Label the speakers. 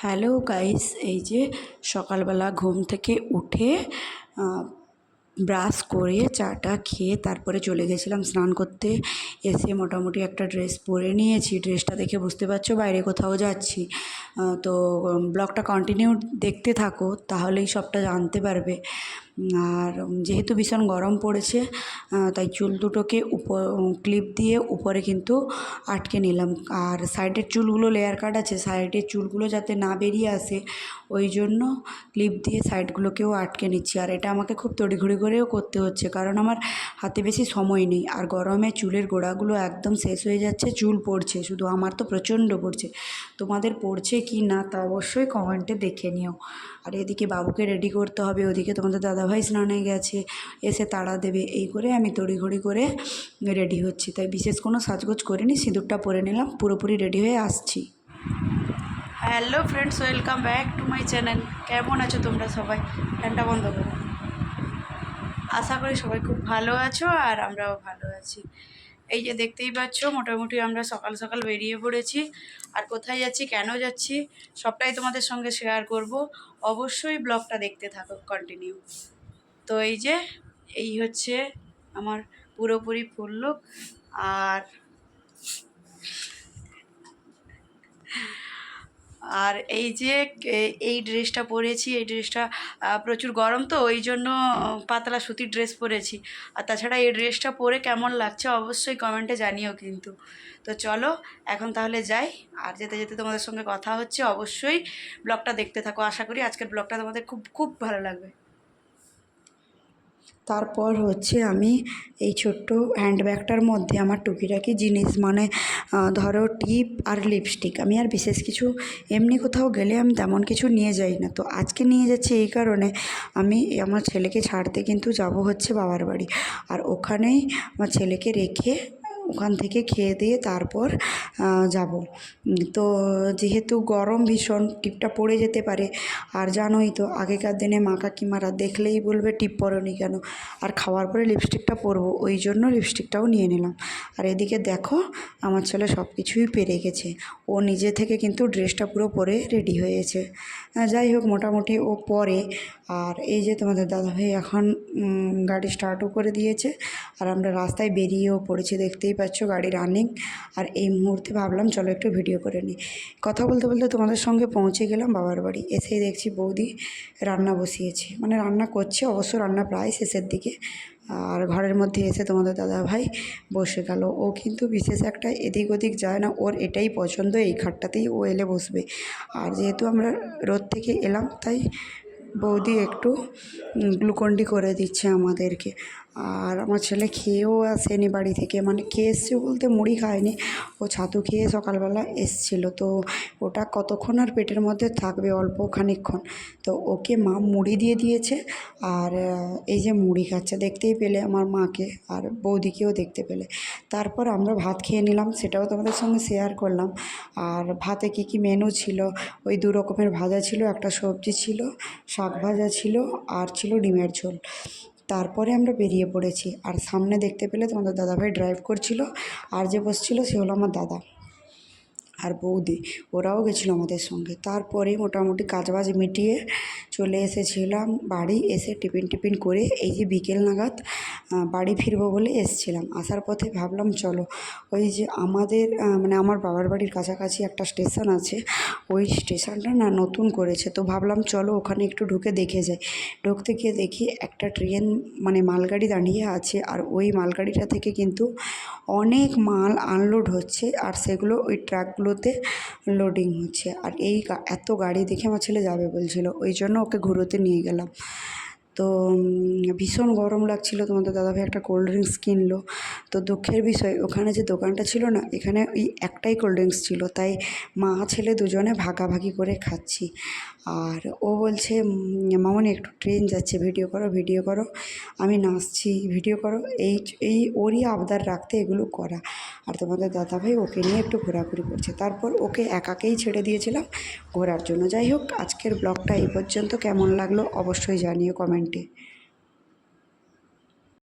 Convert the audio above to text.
Speaker 1: Hello guys এই যে সকালবেলা ঘুম থেকে উঠে ব্রাশ করে চাটা খেয়ে তারপরে চলে গেছিলাম স্নান করতে। এসে মোটামুটি একটা ড্রেস পরে নিয়েছি। ড্রেসটা দেখে বুঝতে পারছ বাইরে কোথাও যাচ্ছি। তো ব্লগটা কন্টিনিউ দেখতে থাকো, তাহলেই সবটা জানতে পারবে। আর যেহেতু ভীষণ গরম পড়েছে তাই চুল দুটোকে উপর ক্লিপ দিয়ে উপরে কিন্তু আটকে নিলাম। আর সাইডের চুলগুলো লেয়ার কাট আছে সাইডের চুলগুলো যাতে না বেরিয়ে আসে, ওই জন্য ক্লিপ দিয়ে সাইডগুলোকেও আটকে নিচ্ছি। আর এটা আমাকে খুব তড়িঘড়ি করেও করতে হচ্ছে, কারণ আমার হাতে বেশি সময় নেই। আর গরমে চুলের গোড়াগুলো একদম শেষ হয়ে যাচ্ছে, চুল পড়ছে, শুধু আমার তো প্রচণ্ড পড়ছে। তোমাদের পড়ছে কি না তা অবশ্যই কমেন্টে দেখে নিও। আর এদিকে বাবুকে রেডি করতে হবে, ওদিকে তোমাদের দাদাভাই স্নানে গেছে, এসে তাড়া দেবে, এই করে আমি তড়িঘড়ি করে রেডি হচ্ছি। তাই বিশেষ কোনো সাজগোজ করিনি, সিঁদুরটা পরে নিলাম, পুরোপুরি রেডি হয়ে আসছি। Hello friends, welcome back to my channel. কেমন আছো তোমরা সবাই? ফ্যানটা বন্ধ করো। আশা করি সবাই খুব ভালো আছো আর আমরাও ভালো আছি। এই যে দেখতেই পাচ্ছ, মোটামুটি আমরা সকাল সকাল বেরিয়ে পড়েছি। আর কোথায় যাচ্ছি, কেন যাচ্ছি, সবটাই তোমাদের সঙ্গে শেয়ার করব। অবশ্যই ব্লগটা দেখতে থাকো কন্টিনিউ তো এই যে, এই হচ্ছে আমার পুরোপুরি ফুল লুক আর আর এই যে এই ড্রেসটা পরেছি, এই ড্রেসটা প্রচুর গরম তো, ওই জন্য পাতলা সুতির ড্রেস পরেছি। আর তাছাড়া এই ড্রেসটা পরে কেমন লাগছে অবশ্যই কমেন্টে জানিও কিন্তু। তো চলো, এখন তাহলে যাই। আর যেতে যেতে তোমাদের সঙ্গে কথা হচ্ছে, অবশ্যই ব্লগটা দেখতে থাকো। আশা করি আজকের ব্লগটা তোমাদের খুব খুব ভালো লাগবে। তারপর হচ্ছে আমি এই ছোট্ট হ্যান্ডব্যাগটার মধ্যে আমার টুকিটাকি জিনিস মানে ধরো টিপ আর লিপস্টিক। আমি আর বিশেষ কিছু এমনি কোথাও গেলে আমি তেমন কিছু নিয়ে যাই না। তো আজকে নিয়ে যাচ্ছি এই কারণে আমি আমার ছেলেকে ছাড়তে কিন্তু যাব হচ্ছে বাবার বাড়ি। আর ওখানেই আমার ছেলেকে রেখে ওখান থেকে খেয়ে দিয়ে তারপর যাব। তো যেহেতু গরম ভীষণ, টিপটা পড়ে যেতে পারে। আর জানোই তো, আগেকার দিনে মা কাকিমারা দেখলেই বলবে, টিপ পরনি কেন? আর খাওয়ার পরে লিপস্টিকটা পরবো, ওই জন্য লিপস্টিকটাও নিয়ে নিলাম। আর এদিকে দেখো, আমার ছেলে সব কিছুই পেরে গেছে। ও নিজে থেকে কিন্তু ড্রেসটা পুরো পরে রেডি হয়েছে। যাই হোক, মোটামুটি ও পরে। আর এই যে তোমাদের দাদাভাই এখন গাড়ি স্টার্টও করে দিয়েছে। আর আমরা রাস্তায় বেরিয়েও পড়েছি, দেখতেই পাচ্ছ গাড়ি রানিং আর এই মুহূর্তে ভাবলাম চলো একটু ভিডিও করে নিই। কথা বলতে বলতে তোমাদের সঙ্গে পৌঁছে গেলাম বাবার বাড়ি। এসেই দেখছি বৌদি রান্না বসিয়েছে। মানে রান্না করছে, অবশ্য রান্না প্রায় শেষের দিকে। আর ঘরের মধ্যে এসে তোমাদের দাদা ভাই বসে গেল। ও কিন্তু বিশেষ একটা এদিক ওদিক যায় না, ওর এটাই পছন্দ, এই খাটটাতেই ও এলে বসবে। আর যেহেতু আমরা রোদ থেকে এলাম, তাই বৌদি একটু গ্লুকন্ডি করে দিচ্ছে আমাদেরকে। আর আমার ছেলে খেয়েও আসেনি বাড়ি থেকে। মানে খেয়ে এসছে বলতে মুড়ি খায়নি। ও ছাতু খেয়ে সকালবেলা এসছিল। তো ওটা কতক্ষণ আর পেটের মধ্যে থাকবে? অল্প খানিকক্ষণ। তো ওকে মা মুড়ি দিয়ে দিয়েছে। আর এই যে মুড়ি খাচ্ছে, দেখতেই পেলে আমার মাকে আর বৌদিকেও দেখতে পেলে। তারপর আমরা ভাত খেয়ে নিলাম, সেটাও তোমাদের সঙ্গে শেয়ার করলাম। আর ভাতে কী কী মেনু ছিল? ওই দু রকমের ভাজা ছিল, একটা সবজি ছিল, শাক ভাজা ছিল, আর ছিল ডিমের ঝোল। তারপরে আমরা বেরিয়ে পড়েছি। আর সামনে দেখতে পেলে তোমাদের দাদাভাই ড্রাইভ করছিল। আর যে বসছিল সে হলো আমার দাদা। আর বৌদি, ওরাও গেছিল আমাদের সঙ্গে। তারপরে মোটামুটি কাজবাজ মিটিয়ে চলে এসেছিলাম বাড়ি, এসে টিফিন টিফিন করে এই যে বিকেল নাগাদ বাড়ি ফিরবো বলে এসছিলাম। আসার পথে ভাবলাম, চলো, ওই যে আমাদের মানে আমার বাবার বাড়ির কাছাকাছি একটা স্টেশন আছে, ওই স্টেশনটা না নতুন করেছে। তো ভাবলাম, চলো ওখানে একটু ঢুকে দেখে যাই। ঢুকতে গিয়ে দেখি একটা ট্রেন মানে মালগাড়ি দাঁড়িয়ে আছে, আর ওই মালগাড়িটা থেকে কিন্তু অনেক মাল আনলোড হচ্ছে, আর সেগুলো ওই ট্রাকগুলোতে লোডিং হচ্ছে। আর এই এত গাড়ি দেখে আমার ছেলে যাবে বলছিল। ওই জন্য ওকে ঘুরোতে নিয়ে গেলাম। তো ভীষণ গরম লাগছিল। তোমাদের দাদাভাই একটা কোল্ড ড্রিঙ্কস কিনলো। তো দুঃখের বিষয়, ওখানে যে দোকানটা ছিল না, এখানে ওই একটাই কোল্ড ড্রিঙ্কস ছিল। তাই মা ছেলে দুজনে ভাগাভাগি করে খাচ্ছি। আর ও বলছে মামনি একটু ট্রেন যাচ্ছে ভিডিও করো ভিডিও করো। আমি নাচছি ভিডিও করো। এই এই ওরই আবদার রাখতে এগুলো করা। আর তোমাদের দাদাভাই ওকে নিয়ে একটু ঘোরাঘুরি করছে। তারপর ওকে একাকেই ছেড়ে দিয়েছিলাম ঘোরার জন্য। যাই হোক, আজকের ব্লগটা এই পর্যন্ত। কেমন লাগল অবশ্যই জানিও কমেন্টে। छोटे